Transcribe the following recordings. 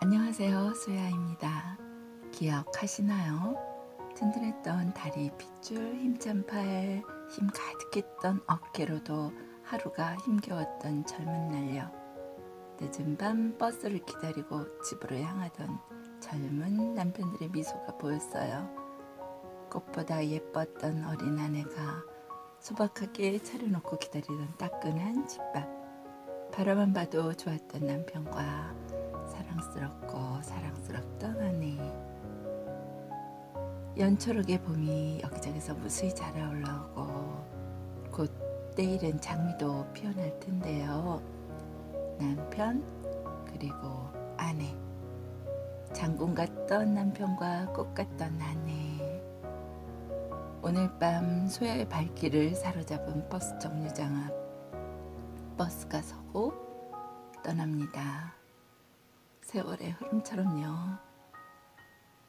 안녕하세요. 소야입니다. 기억하시나요? 든든했던 다리 핏줄, 힘찬 팔, 힘 가득했던 어깨로도 하루가 힘겨웠던 젊은 날요. 늦은 밤 버스를 기다리고 집으로 향하던 젊은 남편들의 미소가 보였어요. 꽃보다 예뻤던 어린 아내가 소박하게 차려놓고 기다리던 따끈한 집밥. 바라만 봐도 좋았던 남편과 사랑스럽고 사랑스럽던 아내. 연초록의 봄이 여기저기서 무수히 자라 올라오고 곧 때일은 장미도 피어날 텐데요. 남편 그리고 아내. 장군 같던 남편과 꽃 같던 아내. 오늘 밤 소야의 발길을 사로잡은 버스 정류장 앞 버스가 서고 떠납니다. 세월의 흐름처럼요.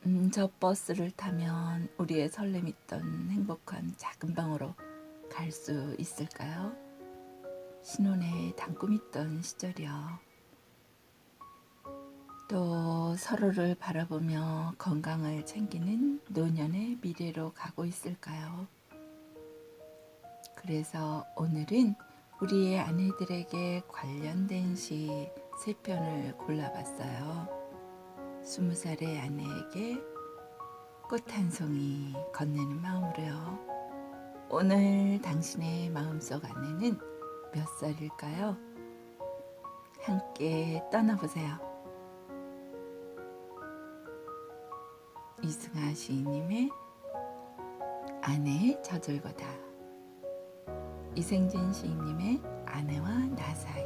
음, 저 버스를 타면 우리의 설렘 있던 행복한 작은 방으로 갈 수 있을까요? 신혼에 단꿈 있던 시절이요. 또 서로를 바라보며 건강을 챙기는 노년의 미래로 가고 있을까요? 그래서 오늘은 우리의 아내들에게 관련된 시 세 편을 골라봤어요. 스무 살의 아내에게 꽃 한 송이 건네는 마음으로요. 오늘 당신의 마음속 아내는 몇 살일까요? 함께 떠나보세요. 이승아 시인님의 아내의 저절거다. 이생진 시인님의 아내와 나 사이.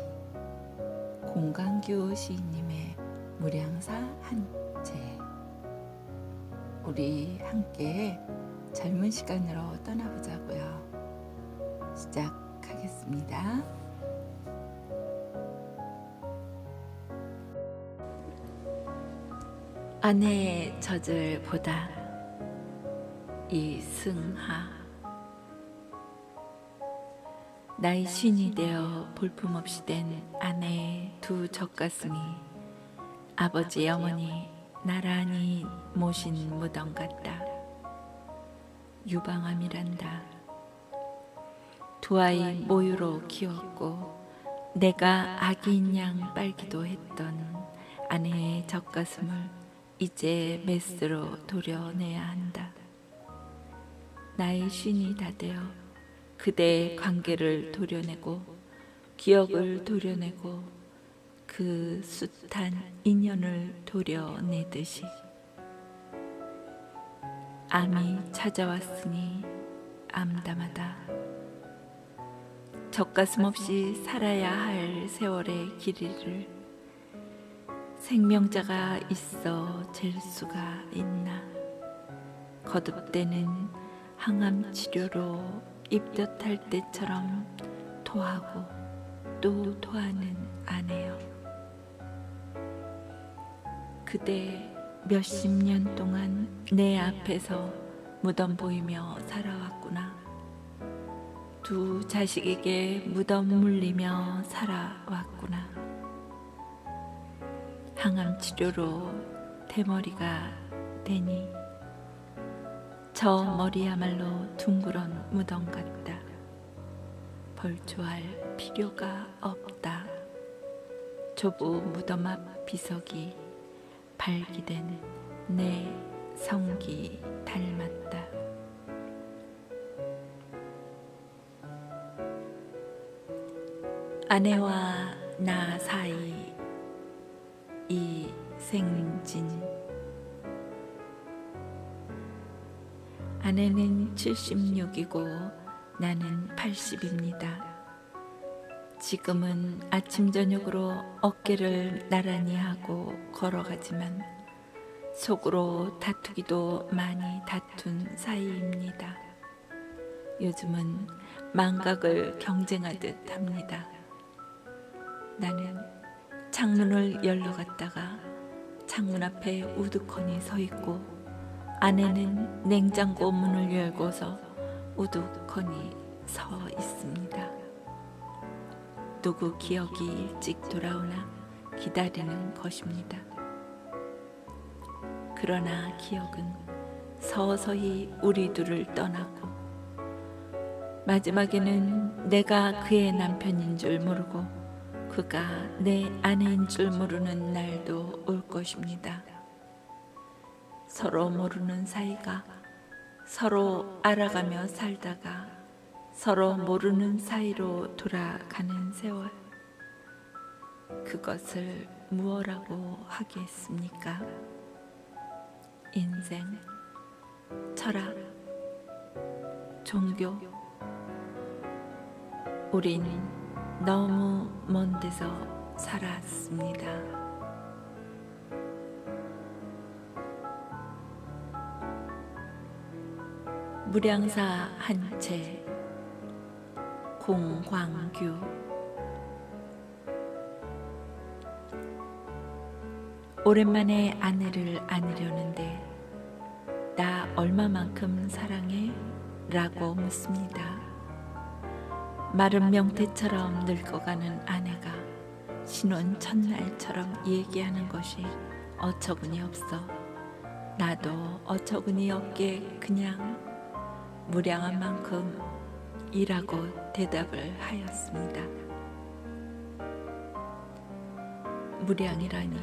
공강규 시인님의 무량사 한채. 우리 함께 젊은 시간으로 떠나보자고요. 시작하겠습니다. 아내의 젖을 보다 이승하 나이 쉰이 되어 볼품없이 된 아내의 두 젖가슴이 아버지 어머니 나란히 모신 무덤 같다 유방암이란다 두 아이 모유로 키웠고 내가 아기인 양 빨기도 했던 아내의 젖가슴을 이제 메스로 도려내야 한다. 나의 쉰이 다 되어 그대의 관계를 도려내고 기억을 도려내고 그 숱한 인연을 도려내듯이 암이 찾아왔으니 암담하다. 젖가슴 없이 살아야 할 세월의 길이를 생명자가 있어 잴 수가 있나 거듭되는 항암 치료로 입덧할 때처럼 토하고 또 토하는 아내여. 그대 몇십 년 동안 내 앞에서 무덤 보이며 살아왔구나. 두 자식에게 무덤 물리며 살아왔구나. 항암 치료로 대머리가 되니 저 머리야말로 둥그런 무덤 같다. 벌초할 필요가 없다. 조부 무덤 앞 비석이 발기된 내 성기 닮았다. 아내와 나 사이 이 생진 아내는 76이고 나는 80입니다. 지금은 아침 저녁으로 어깨를 나란히 하고 걸어가지만 속으로 다투기도 많이 다툰 사이입니다. 요즘은 망각을 경쟁하듯 합니다. 나는 창문을 열러 갔다가 창문 앞에 우두커니 서 있고 아내는 냉장고 문을 열고서 우두커니 서 있습니다. 누구 기억이 일찍 돌아오나 기다리는 것입니다. 그러나 기억은 서서히 우리 둘을 떠나고 마지막에는 내가 그의 남편인 줄 모르고 그가 내 아내인 줄 모르는 날도 올 것입니다. 서로 모르는 사이가 서로 알아가며 살다가 서로 모르는 사이로 돌아가는 세월. 그것을 무엇라고 하겠습니까? 인생, 철학, 종교. 우린 너무 먼 데서 살았습니다. 무량사 한채 공광규 오랜만에 아내를 안으려는데 나 얼마만큼 사랑해? 라고 묻습니다. 마른 명태처럼 늙어가는 아내가 신혼 첫날처럼 얘기하는 것이 어처구니 없어 나도 어처구니 없게 그냥 무량한 만큼 이라고 대답을 하였습니다. 무량이라니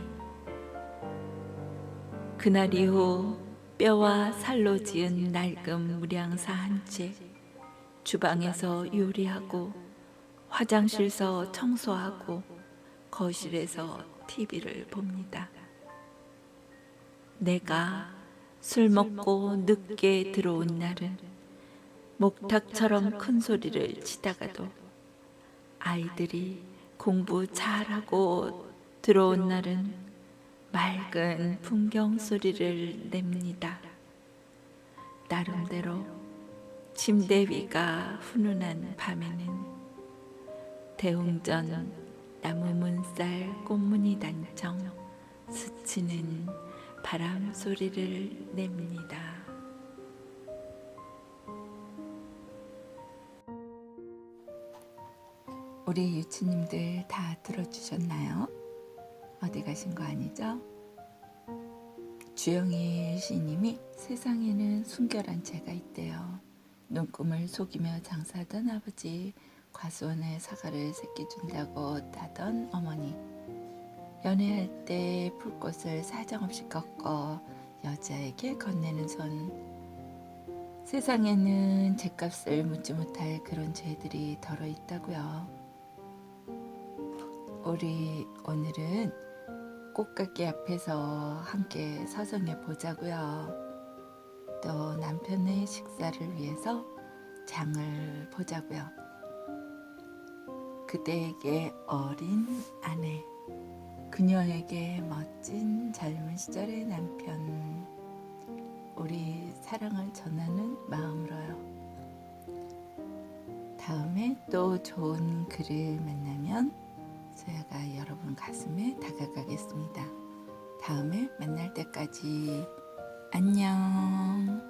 그날 이후 뼈와 살로 지은 낡은 무량사 한 채 주방에서 요리하고 화장실서 청소하고 거실에서 TV를 봅니다. 내가 술 먹고 늦게 들어온 날은 목탁처럼 큰 소리를 치다가도 아이들이 공부 잘하고 들어온 날은 맑은 풍경 소리를 냅니다. 나름대로 침대 위가 훈훈한 밤에는 대웅전 나무 문살 꽃무늬 단청 스치는 바람 소리를 냅니다. 우리 유치님들 다 들어주셨나요? 어디 가신 거 아니죠? 주영일 시님이 세상에는 순결한 죄가 있대요. 눈금을 속이며 장사하던 아버지, 과수원에 사과를 새끼 준다고 따던 어머니, 연애할 때 풀꽃을 사정없이 꺾어 여자에게 건네는 손. 세상에는 죄값을 묻지 못할 그런 죄들이 덜어 있다고요. 우리 오늘은 꽃가게 앞에서 함께 서성해 보자고요. 또 남편의 식사를 위해서 장을 보자고요. 그대에게 어린 아내, 그녀에게 멋진 젊은 시절의 남편, 우리 사랑을 전하는 마음으로요. 다음에 또 좋은 글을 만나면 소야가 여러분 가슴에 다가가겠습니다. 다음에 만날 때까지 안녕.